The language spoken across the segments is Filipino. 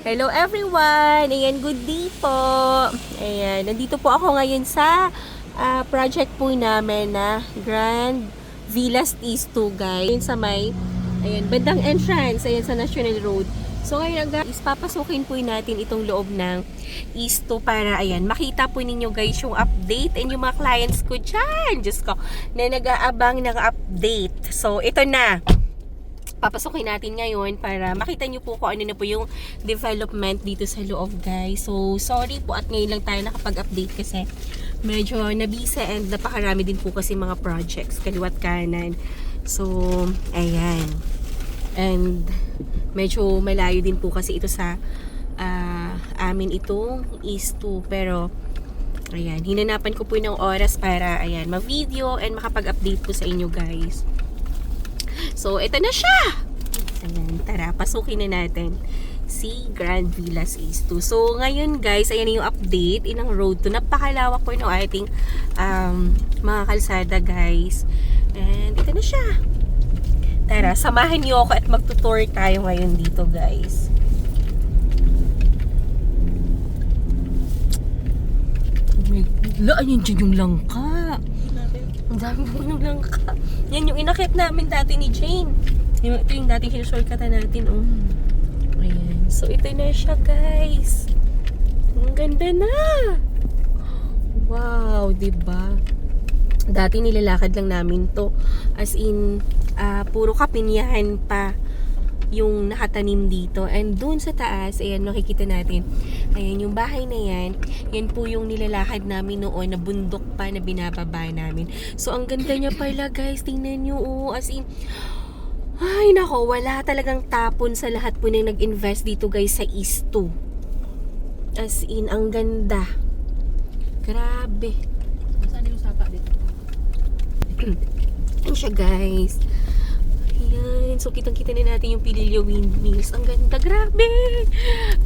Hello everyone! Ayan, good day po! Ayan, nandito po ako ngayon sa ah, project po namin na Grand Villas East 2 guys. Ayan sa may, ayan, bandang entrance, ayan sa National Road. So ngayon guys, papasukin po natin itong loob ng East 2 para ayan, makita po ninyo guys yung update and yung mga clients ko dyan, Diyos ko, na nag-aabang ng update. So ito na, papasukin natin ngayon para makita nyo po kung ano na po yung development dito sa loob guys. So, sorry po at ngayon lang tayo nakapag-update kasi medyo nabisa and napakarami din po kasi mga projects kaliwat kanan. So, ayan. And medyo malayo din po kasi ito sa ah, amin itong East 2 pero ayan, hinanapan ko po ng oras para ayan, ma-video and makapag-update po sa inyo guys. So, ito na siya! Ayan, tara, pasukin na natin si Grand Villas East 2. So, ngayon guys, ayan yung update inang road to. Napakalawak po ng ating um, mga kalsada guys. And ito na siya. Tara, samahan niyo ako at magtutour tayo ngayon dito guys. Laan yun dyan yung langka. Dami po yung langka. Yan yung inakit namin dati ni Jane. Yung, ito yung dating sinushortcutan natin. Oh. Ayan. So, ito na siya, guys. Ang ganda na. Wow, 'di ba? Dati nilalakad lang namin to. As in, ah, puro kapinyahan pa yung nakatanim dito. And dun sa taas, ayan, makikita natin. Ayan, yung bahay na yan, yan po yung nilalakad namin noon na bundok pa na binababa namin. So, ang ganda niya pala, guys. Tingnan nyo, oh, as in, ay, nako, wala talagang tapon sa lahat po na nag-invest dito, guys, sa East 2. As in, ang ganda. Grabe. Saan yung sapa dito? Ayan siya, guys. Ayan. So, kitang-kita na natin yung Pililio Windmills. Ang ganda. Grabe!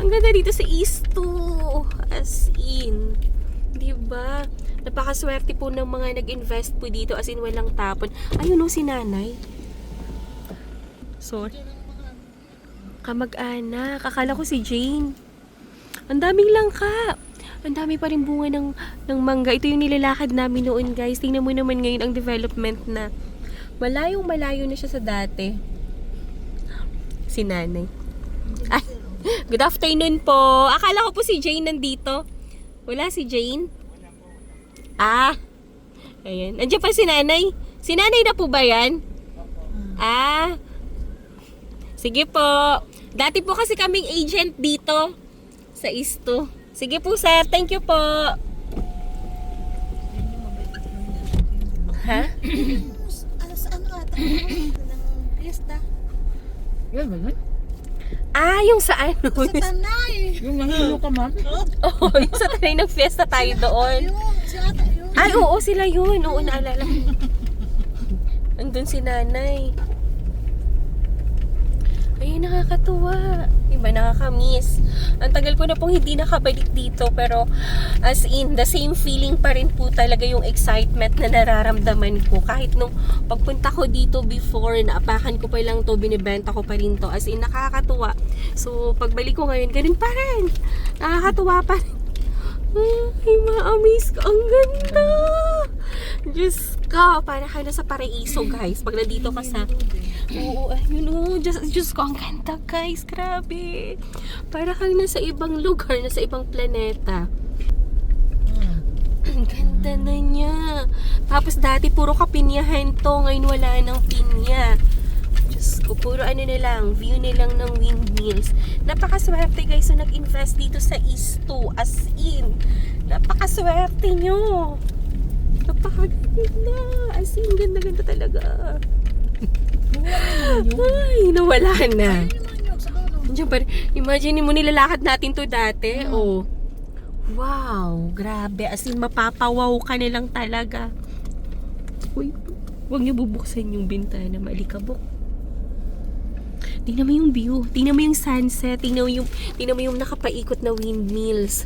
Ang ganda dito sa 2. As in. Diba? Napakaswerte po ng mga nag-invest po dito. As in, walang tapon. Ayun o, si nanay. Sorry. Kamag-anak. Akala ko si Jane. Ang daming langka. Ang dami pa rin bunga ng, ng mangga. Ito yung nilalakad namin noon, guys. Tingnan mo naman ngayon ang development na. Malayong malayo na siya sa dati. Si nanay. Ay, good afternoon po. Akala ko po si Jane nandito. Wala si Jane? Ah. Ayan. Andiyan pa si nanay. Si nanay na po ba yan? Ah. Sige po. Dati po kasi kaming agent dito sa Isto. Sige po sir, thank you po. Ha? Fiesta. Yan ba yun? Ah, yung sa ano? Sa Tanay. Yung nahilo ka, ma'am? Oo, yung sa tanay ng fiesta tayo doon. Ayun, si ata yun. Ay, oo, sila yun. Oo, naalala. Andun si nanay. Ay, nakakatuwa. Diba, nakakamiss. Ang tagal ko na pong hindi nakabalik dito, pero as in, the same feeling pa rin po talaga yung excitement na nararamdaman ko. Kahit nung pagpunta ko dito before, naapakan ko pa lang to, binibenta ko pa rin to. As in, nakakatuwa. So, pagbalik ko ngayon, ganun pa rin. Nakakatuwa pa rin. Ay, ma-amaze ko. Ang ganda! Diyos ko, para ka na sa paraiso, guys. Pag nandito ka sa... Oo, ayun o. Diyos, Diyos ko, ang ganda, guys. Grabe. Para kang nasa ibang lugar, nasa ibang planeta. Ang ganda na niya. Tapos dati puro kapinyahan to. Ngayon wala nang pinya. Diyos ko, puro ano na lang, view na lang ng windmills. Napakaswerte guys na nag-invest dito sa 2. As in, napakaswerte nyo. Napakaganda. As in, ganda-ganda talaga. Ay, nawala na. Andiyan pa. Imagine mo nilalakad natin to dati. Oh. Wow, grabe. As in, mapapawaw ka na lang talaga. Uy, huwag niyo bubuksan yung bintana. Malikabok. Tingnan mo yung view. Tingnan mo yung sunset. Tingnan mo yung, tingnan mo yung nakapaikot na windmills.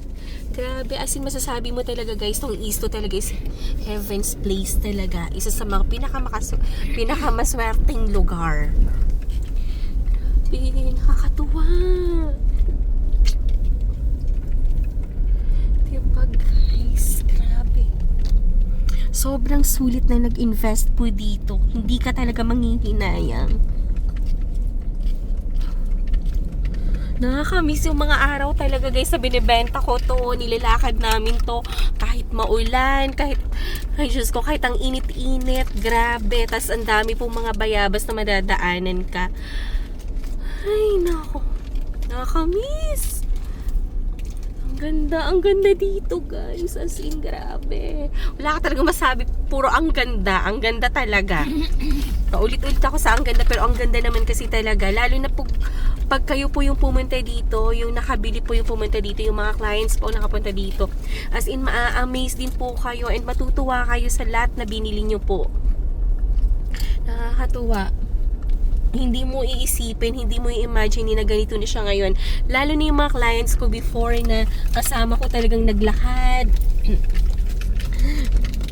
Grabe, as in masasabi mo talaga guys, tong Isto talaga is heaven's place talaga. Isa sa mga pinakamakas pinakamaswerteng lugar. Grabe, nakakatuwa. Diba guys, grabe. Sobrang sulit na nag-invest po dito. Hindi ka talaga manghihinayang. Nakakamiss yung mga araw talaga guys sa binibenta ko to. Nilalakad namin to kahit maulan, kahit, ay Diyos ko, kahit ang init-init. Grabe. tas ang dami pong mga bayabas na madadaanan ka. Ay, nako. Nakakamiss. Ang ganda, ang ganda dito guys. As in, grabe. Wala ka talaga masabi. Puro ang ganda. Ang ganda talaga. Paulit-ulit ako sa ang ganda pero ang ganda naman kasi talaga. Lalo na pag, pag kayo po yung pumunta dito, yung nakabili po yung pumunta dito, yung mga clients po nakapunta dito. As in, maa-amaze din po kayo and matutuwa kayo sa lahat na binili nyo po. Nakakatuwa hindi mo iisipin, hindi mo i-imagine na ganito na siya ngayon. Lalo na yung mga clients ko before na kasama ko talagang naglakad.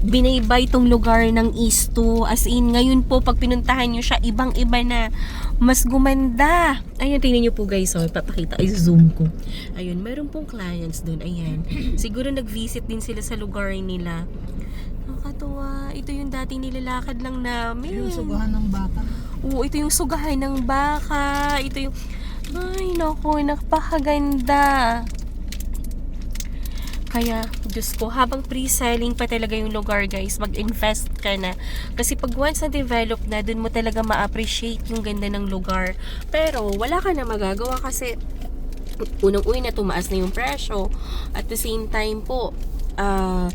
Binaybay tong lugar ng 2. As in, ngayon po, pag pinuntahan nyo siya, ibang-iba na. Mas gumanda. Ayun, tingnan nyo po guys. Oh, papakita. Ay, zoom ko. Ayun, meron pong clients doon. Ayan. Siguro nag-visit din sila sa lugar nila. Nakakatuwa. Ito yung dating nilalakad lang namin. Yung sugahan ng baka. Oo, ito yung sugahay ng baka. Ito yung... Ay, naku, napakaganda. Kaya, Diyos ko, habang pre-selling pa talaga yung lugar, guys, mag-invest ka na. Kasi pag once na develop na, dun mo talaga ma-appreciate yung ganda ng lugar. Pero, wala ka na magagawa kasi unang-uwi na tumaas na yung presyo. At the same time po, ah,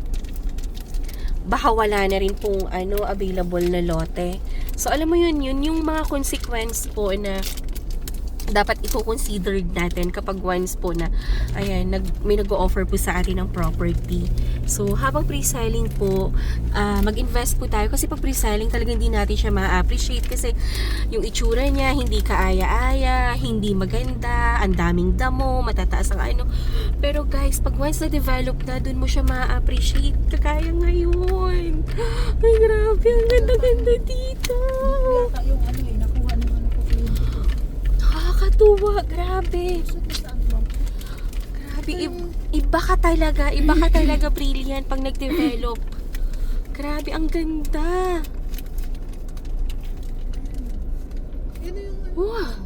baka wala na rin pong ano, available na lote. So, alam mo yun, yun yung mga consequence po na dapat i-consider natin kapag once po na ayan, nag, may nag-offer po sa atin ng property. So, habang pre-selling po, ah, mag-invest po tayo kasi pag pre-selling talagang hindi natin siya ma-appreciate kasi yung itsura niya, hindi kaaya-aya, hindi maganda, ang daming damo, matataas ang ano. Pero guys, pag once na-develop na, dun mo siya ma-appreciate kagaya ngayon. Ay, grabe, ang ganda-ganda dito. Baka yung ano eh, nakuha ng ano ko yung Nakakatuwa, grabe. Grabe, iba ka talaga, iba ka talaga brilliant pag nag-develop. Grabe, ang ganda. Wow.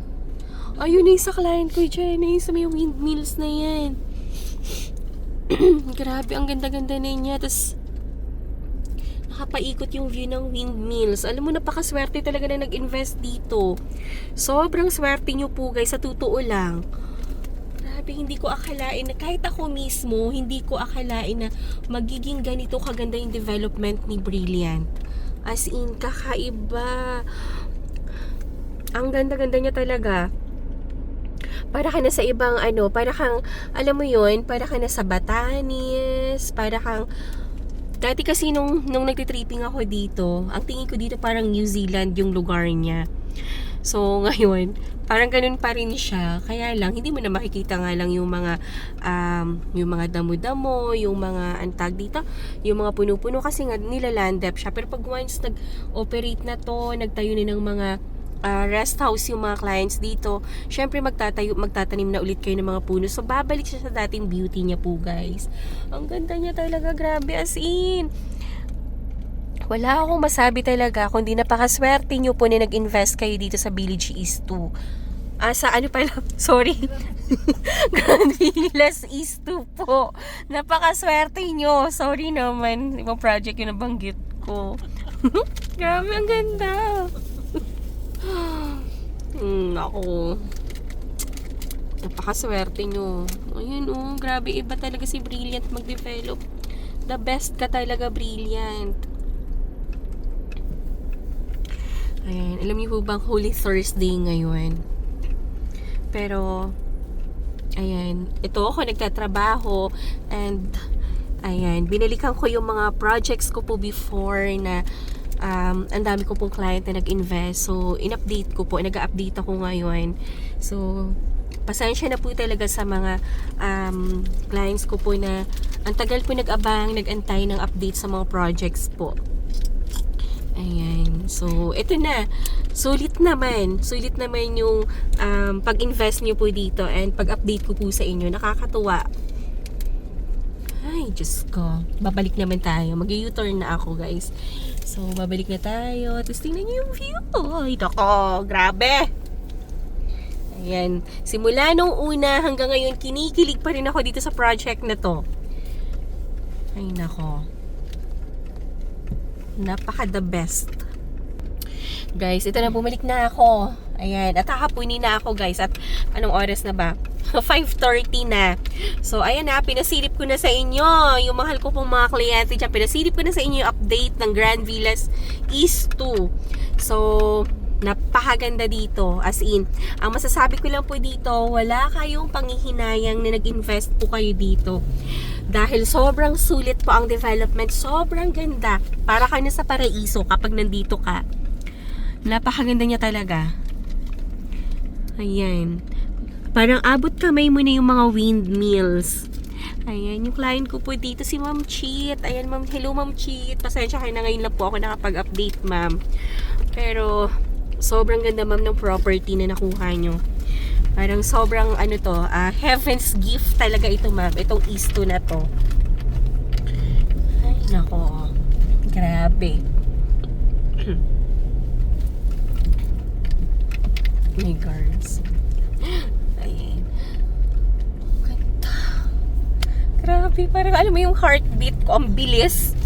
Ayun na yung sa client ko dyan, na yung sa may windmills na yan. Grabe, ang ganda-ganda na niya. Tapos, nakapaikot yung view ng windmills. Alam mo, napakaswerte talaga na nag-invest dito. Sobrang swerte nyo po guys, sa totoo lang. Grabe, hindi ko akalain na kahit ako mismo, hindi ko akalain na magiging ganito kaganda yung development ni Brilliant. As in, kakaiba. Ang ganda-ganda niya talaga. Para ka na sa ibang ano, para kang, alam mo yun, para ka na sa Batanes, para kang, dati kasi nung, nung nagtitripping ako dito, ang tingin ko dito parang New Zealand yung lugar niya. So, ngayon, parang ganun pa rin siya. Kaya lang, hindi mo na makikita nga lang yung mga, um, yung mga damo-damo, yung mga, antag dito, yung mga puno-puno kasi nga nilalandep siya. Pero pag once nag-operate na to, nagtayo na ng mga ah, rest house yung mga clients dito, syempre magtatayo, magtatanim na ulit kayo ng mga puno. So, babalik siya sa dating beauty niya po, guys. Ang ganda niya talaga, grabe as in. Wala akong masabi talaga kundi napakaswerte nyo po na nag-invest kayo dito sa Village East 2. Ah, sa ano pala? Sorry. Grand Villas East 2 po. Napakaswerte nyo. Sorry naman. Ibang project yung nabanggit ko. Grabe, ang ganda. hmm, ako. Napakaswerte nyo. Ayun oh, grabe. Iba talaga si Brilliant mag-develop. The best ka talaga, Brilliant. Ayan, alam niyo po bang Holy Thursday ngayon? Pero, ayan, ito ako nagtatrabaho and, ayan, binalikan ko yung mga projects ko po before na um, ang dami ko pong client na nag-invest. So, in-update ko po, nag-update ako ngayon. So, pasensya na po talaga sa mga um, clients ko po na ang tagal po nag-abang, nag-antay ng update sa mga projects po. Ayan. So, ito na. Sulit naman. Sulit naman yung um, pag-invest nyo po dito and pag-update ko po sa inyo. Nakakatuwa. Ay, Diyos ko. Babalik naman tayo. Mag-u-turn na ako, guys. So, babalik na tayo. Tapos tingnan niyo yung view. Ay, nako. Grabe. Ayan. Simula nung una hanggang ngayon, kinikilig pa rin ako dito sa project na to. Ay, nako. Napaka the best. Guys, ito na, bumalik na ako. Ayan, at hahapunin na ako guys. At anong oras na ba? 5.30 na. So, ayan na, pinasilip ko na sa inyo yung mahal ko pong mga kliyente dyan. Pinasilip ko na sa inyo yung update ng Grand Villas East 2. So, napakaganda dito. As in, ang masasabi ko lang po dito, wala kayong panghihinayang na nag-invest po kayo dito. Dahil sobrang sulit po ang development. Sobrang ganda. Para ka na sa paraiso kapag nandito ka. Napakaganda niya talaga. Ayan. Parang abot kamay mo na yung mga windmills. Ayan, yung client ko po dito si Ma'am Cheat. Ayan, Ma'am. Hello, Ma'am Cheat. Pasensya kayo na ngayon lang po ako nakapag-update, Ma'am. Pero, sobrang ganda, Ma'am, ng property na nakuha nyo. Parang sobrang, ano to, ah, heaven's gift talaga ito, Ma'am. Itong 2 na to. Ay, nako. Grabe. May guards. Ayan. Ganda. Grabe, parang alam mo yung heartbeat ko, ang bilis.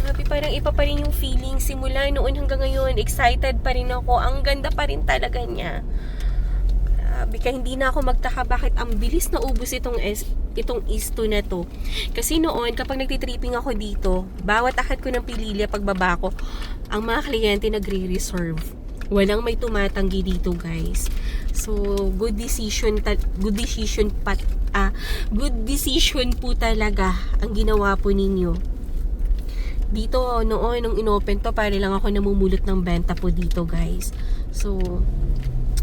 Grabe, parang iba pa rin yung feeling simula noon hanggang ngayon. Excited pa rin ako. Ang ganda pa rin talaga niya. Grabe, kaya hindi na ako magtaka bakit ang bilis na ubos itong es itong isto na to. Kasi noon, kapag nagtitripping ako dito, bawat akad ko ng pililya pagbaba ko, ang mga kliyente nagre-reserve. Walang may tumatanggi dito, guys. So, good decision, good decision pat, ah, good decision po talaga ang ginawa po ninyo. Dito, noon, nung inopen to, para lang ako namumulot ng benta po dito, guys. So,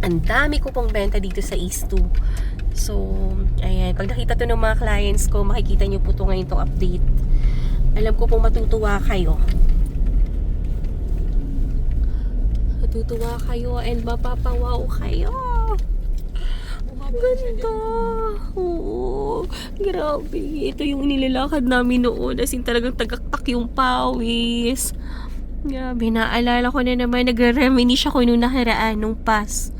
ang dami ko pong benta dito sa East 2. So, ayan. Pag nakita to ng mga clients ko, makikita nyo po to ngayon tong update. Alam ko pong matutuwa kayo. Matutuwa kayo and mapapawaw kayo. Ganda. Oo. Grabe. Ito yung nilalakad namin noon. As in talagang tagaktak yung pawis. Grabe. Naalala ko na naman. Nagre-reminisce ako nung nakaraan, nung past.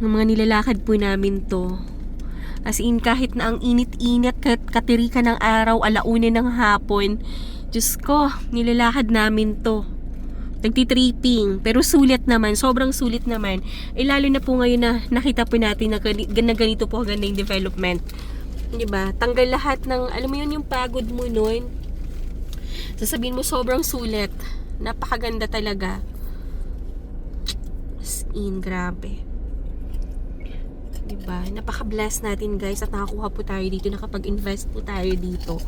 Ng mga nilalakad po namin to. As in, kahit na ang init-init, kat katirika ng araw, alauna ng hapon, Diyos ko, nilalakad namin to. Nagtitripping, pero sulit naman, sobrang sulit naman. Eh lalo na po ngayon na nakita po natin na, na ganito po ganda yung development. 'Di ba? Tanggal lahat ng, alam mo yun, yung pagod mo noon. Sasabihin mo sobrang sulit. Napakaganda talaga. As in, grabe. 'Di ba? Napaka-bless natin guys at nakakuha po tayo dito, nakapag-invest po tayo dito.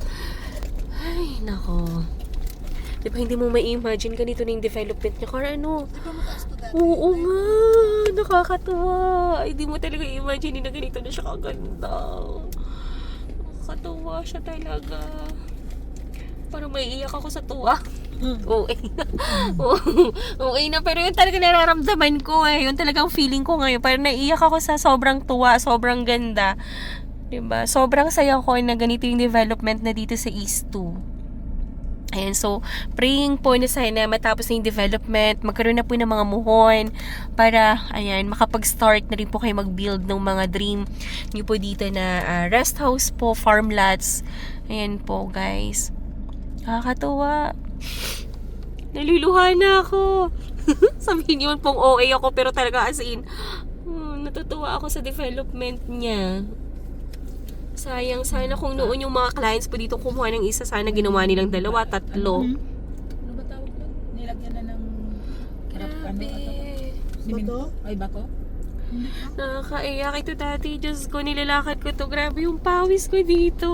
Ay, nako. Di ba hindi mo ma-imagine ganito na yung development niya? Kaya ano? Di ba mataas to dati? Oo nga! Nakakatuwa! Hindi mo talaga imagine na ganito na siya kaganda. Nakakatuwa siya talaga. Parang may iyak ako sa tuwa. Okay na. okay na. Pero yun talaga nararamdaman ko eh. Yun talagang feeling ko ngayon. Parang naiyak ako sa sobrang tuwa, sobrang ganda. 'Di ba? Sobrang saya ko na ganito yung development na dito sa East 2. Ayan, so, praying po na sana matapos na yung development, magkaroon na po ng mga muhon para, ayan, makapag-start na rin po kayo mag-build ng mga dream nyo po dito na ah, rest house po, farm lots. Ayan po, guys. Nakakatuwa. Naluluha na ako. Sabihin niyo pong OA ako, pero talaga as in, hmm, natutuwa ako sa development niya. Sayang, sana kung noon yung mga clients po dito kumuha ng isa, sana ginawa nilang dalawa, tatlo. Ano ba tawag doon? Nilagyan na ng... Grabe. Simento? Ay, bato? Nakakaiyak ito dati. Diyos ko, nilalakad ko to. Grabe yung pawis ko dito.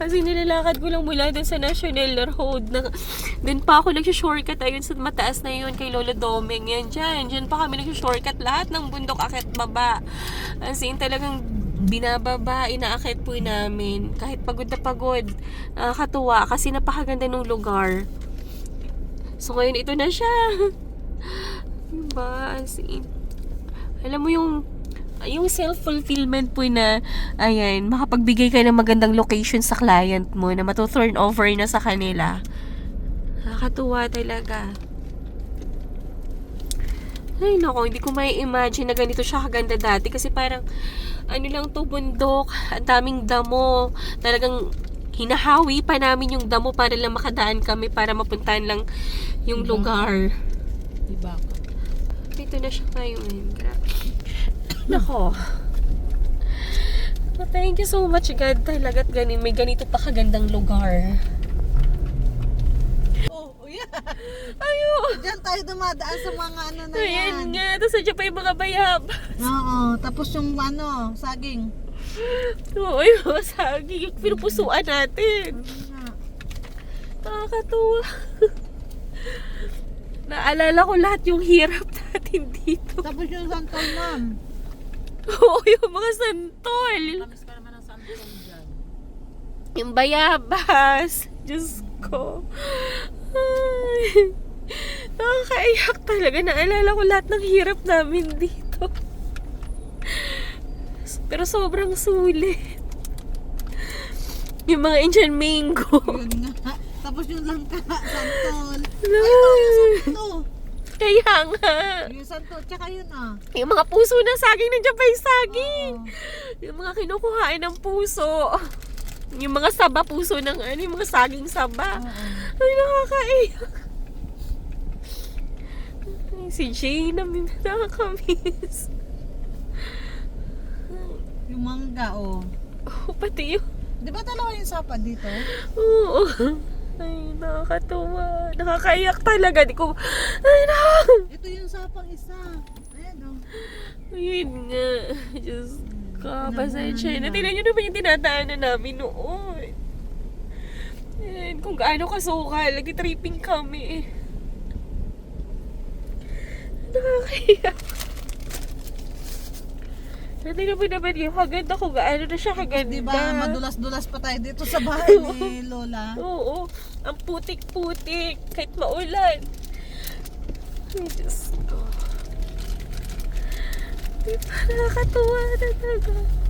Kasi nilalakad ko lang mula dun sa National Road. Na, dun pa ako nag-shortcut ayun sa mataas na yun kay Lolo Domeng. Yan dyan. Dyan pa kami nag-shortcut lahat ng bundok akit baba. As in talagang binababa, inaakit po namin. Kahit pagod na pagod. Nakakatuwa kasi napakaganda ng lugar. So ngayon ito na siya. Diba? As in, alam mo yung yung self-fulfillment po na, ayan, makapagbigay ka ng magandang location sa client mo na matuturn over na sa kanila. Nakakatuwa talaga. Ay, nako, hindi ko may imagine na ganito siya kaganda dati kasi parang, ano lang to, bundok, ang daming damo, talagang hinahawi pa namin yung damo para lang makadaan kami para mapuntahan lang yung Diba? lugar. Diba? Dito na siya ngayon. Grabe. Nako. Thank you so much, God. Talagat ganin, may ganito pa kagandang lugar. Ayo! Diyan tayo dumadaan sa mga ano na Ayan yan. nga. Tapos nandiyan pa yung mga bayab. Oo, tapos yung ano, saging. Oo, yung mga sagi. Yung pinupusuan natin. Nakakatuwa. Naalala ko lahat yung hirap natin dito. Tapos yung santol, ma'am. Oo, yung mga santol. Tamis ka naman ng santol dyan. Yung bayabas. Diyos ko. Nakakaiyak talaga. Naalala ko lahat ng hirap namin dito. Pero sobrang sulit. Yung mga Indian mango. Yun nga. Tapos yung langka, santol. Ay, Ito, Kaya nga. yung santol, tsaka yun ah. Yung mga puso ng saging, nandiyan pa yung saging. Oo. Yung mga kinukuhain ng puso. Yung mga saba puso ng ano, yung mga saging saba. Oo. Ay, nakakaiyak. Si Jane na nakakamiss. Yung mangga, oh. Oh, pati yung... Di ba dalawa yung sapa dito? Oo. Ay, nakakatuwa. Nakakaiyak talaga. Di ko... Ay, na... Ito yung sapang isa. Ayan, oh. Ayun nga. Diyos ko. Ano, Pasensya na. Tingnan nyo naman yung dinadaanan namin noon. Ayan, kung gaano kasukal. Nag-tripping kami. Nakakaiyak. Natingnan mo naman yung kaganda kung gaano na siya kaganda. Di ba, madulas-dulas pa tayo dito sa bahay ni Lola. Oo. Ang putik-putik. Kahit maulan. Ay, Diyos ko. Di ba nakakatuwa na talaga.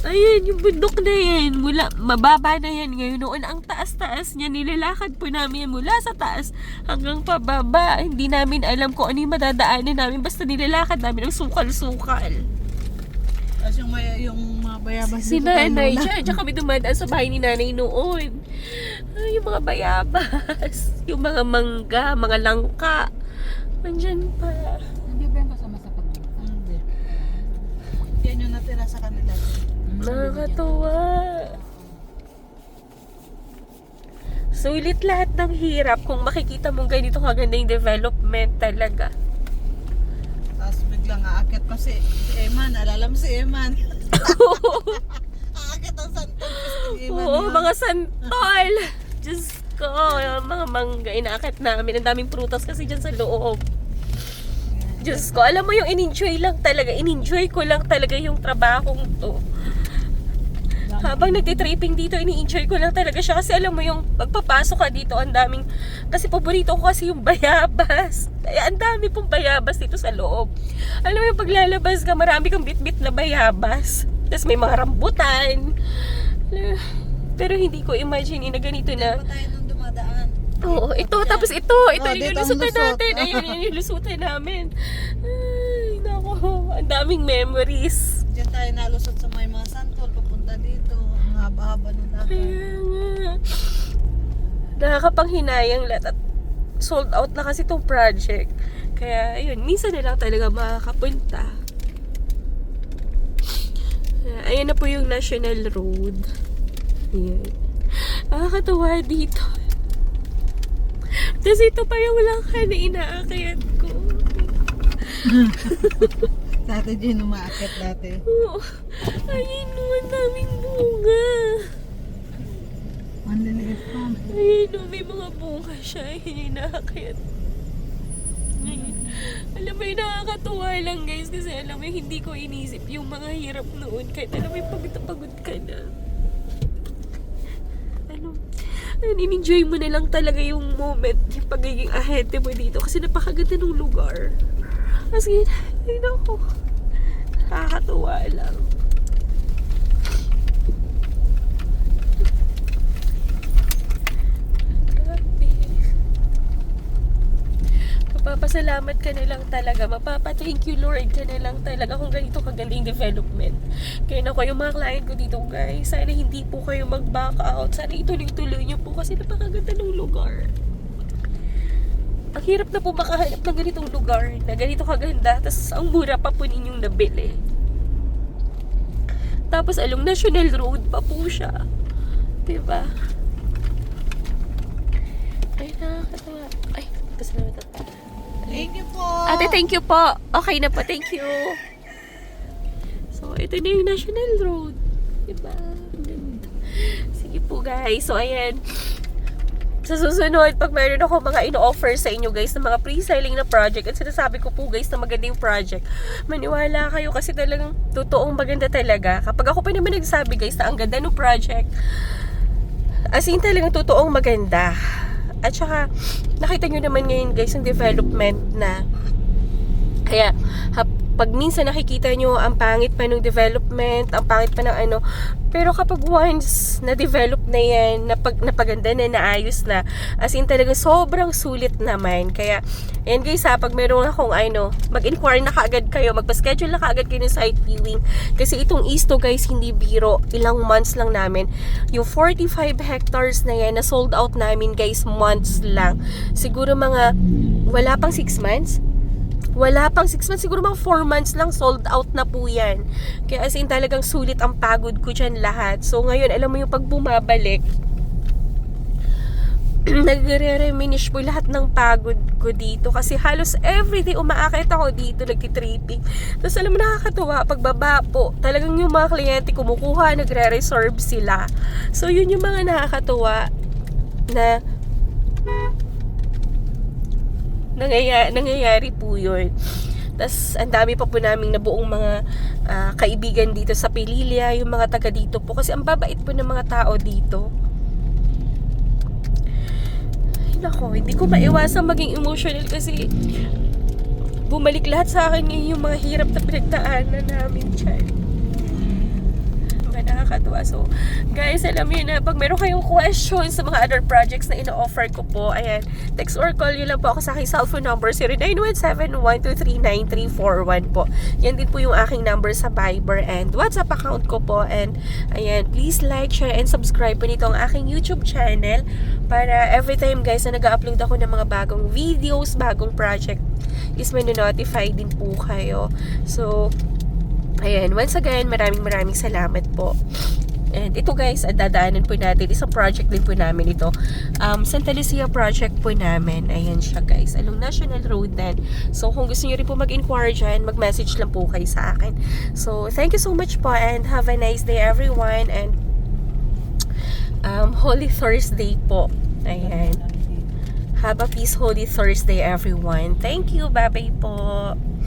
Ayan, yung bundok na yan. Mula, mababa na yan ngayon. Noon, ang taas-taas niya. Nilalakad po namin yan mula sa taas hanggang pababa. Hindi namin alam kung ano yung madadaanan namin. Basta nilalakad namin ang sukal-sukal. Tapos yung, may, yung mga bayabas Si kay nanay, dyan, dyan kami dumadaan sa bahay ni nanay noon. Ay, yung mga bayabas, yung mga mangga, mga langka. Nandyan pa. Natira sa kanila. Nakakatuwa. Sulit lahat ng hirap kung makikita mong ganito kaganda yung development talaga. Tapos biglang aakyat pa si, si Eman. Alala mo si Eman. aakyat ang santol si Eman. Oo, yun. mga santol. Diyos ko, mga mangga, inaakit namin. Ang daming prutas kasi dyan sa loob. Diyos ko, alam mo yung in-enjoy lang talaga. In-enjoy ko lang talaga yung trabahong to. Habang nagtitripping dito, ini-enjoy ko lang talaga siya. Kasi alam mo yung pagpapasok ka dito, ang daming... Kasi paborito ko kasi yung bayabas. Kaya ang dami pong bayabas dito sa loob. Alam mo yung paglalabas ka, marami kang bit-bit na bayabas. Tapos may mga rambutan. Pero hindi ko imagine na ganito na... Dito tayo nung dumadaan. Oo, ito, tapos ito, ito Oh, yung ang lusutan lusot. natin. Ayan, yun yung lusutan namin. Ay, nako, ang daming memories. Diyan tayo nalusot sa may mga santol. Papunta dito. Ang haba-haba ng lakad. Kaya nga. Nakakapanghinayang lahat at sold out na kasi tong project. Kaya, yun, minsan na lang talaga makakapunta. Ayan na po yung National Road. Ayan. Nakakatuwa dito. Tapos ito pa yung langka na inaakyat ko. Dati dyan umaakyat dati. Oo. Ayun, ang daming bunga. Ang liliit pa. Ayun, oh, may mga bunga siya. Ayun, inaakyat. Ayun. Alam mo, yung nakakatuwa lang guys kasi alam mo, hindi ko inisip yung mga hirap noon kahit alam mo, pagod na pagod ka na. Ano, ayun, in-enjoy mo na lang talaga yung moment, yung pagiging ahente mo dito kasi napakaganda ng lugar. As in, ay nako, nakakatuwa lang. Grabe. Mapapasalamat ka na talaga. Mapapa-thank you Lord ka na lang talaga kung ganito kagaling development. Kaya na yung mga client ko dito guys, sana hindi po kayo mag-back out. Sana ituloy-tuloy niyo po kasi napakaganda ng lugar. Ang hirap na po makahanap ng ganitong lugar na ganito kaganda, tapos ang mura pa po ninyong nabili. Tapos along National Road pa po siya. Diba? Ay, nakakatawa. Ay, kasi naman ito. Thank you po. Ate, thank you po. Okay na po, thank you. So, ito na yung National Road. Diba? Ganda. Sige po guys. So, ayan. Sa susunod, pag meron ako mga ino-offer sa inyo guys ng mga pre-selling na project at sinasabi ko po guys na maganda project, maniwala kayo kasi talagang totoong maganda talaga. Kapag ako pa naman nagsabi guys na ang ganda ng project, as in talagang totoong maganda. At saka, nakita nyo naman ngayon guys yung development na kaya, hap, pag minsan nakikita nyo ang pangit pa ng development, ang pangit pa ng ano, pero kapag once na-develop na yan, napag, napaganda na, naayos na, as in talaga sobrang sulit naman. Kaya, ayan guys ha, pag meron akong ano, mag-inquire na kaagad kayo, magpa-schedule na kaagad kayo ng site viewing. Kasi itong Easto guys, hindi biro, ilang months lang namin. Yung 45 hectares na yan, na sold out namin guys, months lang. Siguro mga, wala pang 6 months, wala pang 6 months, siguro mga 4 months lang sold out na po yan. Kaya as in talagang sulit ang pagod ko dyan lahat. So ngayon, alam mo yung pag bumabalik, nagre-reminisce po lahat ng pagod ko dito kasi halos everyday umaakit ako dito nagtitripping tapos alam mo nakakatuwa pagbaba po talagang yung mga kliyente kumukuha nagre-reserve sila so yun yung mga nakakatuwa na nangyayari, nangyayari po yun. Tapos, ang dami pa po naming nabuong mga ah, kaibigan dito sa Pililya, yung mga taga dito po. Kasi ang babait po ng mga tao dito. Ay, nako, hindi ko maiwasang maging emotional kasi bumalik lahat sa akin yung mga hirap na pinagdaanan namin dyan. Mga nakakatuwa. So, guys, alam niyo na, pag meron kayong questions sa mga other projects na ino-offer ko po, ayan, text or call nyo lang po ako sa aking cellphone number, 0917-123-9341 po. Yan din po yung aking number sa Viber and WhatsApp account ko po. And, ayan, please like, share, and subscribe po nito ang aking YouTube channel para every time, guys, na nag-upload ako ng mga bagong videos, bagong project, is may notify din po kayo. So, Ayan, once again, maraming maraming salamat po. And ito guys, ang dadaanan po natin, isang project din po namin ito. Um, Santa Lucia project po namin. Ayan siya guys, along National Road din. So kung gusto niyo rin po mag-inquire dyan, mag-message lang po kayo sa akin. So thank you so much po and have a nice day everyone. And um, Holy Thursday po. Ayan. Have a peace Holy Thursday everyone. Thank you. Bye-bye po.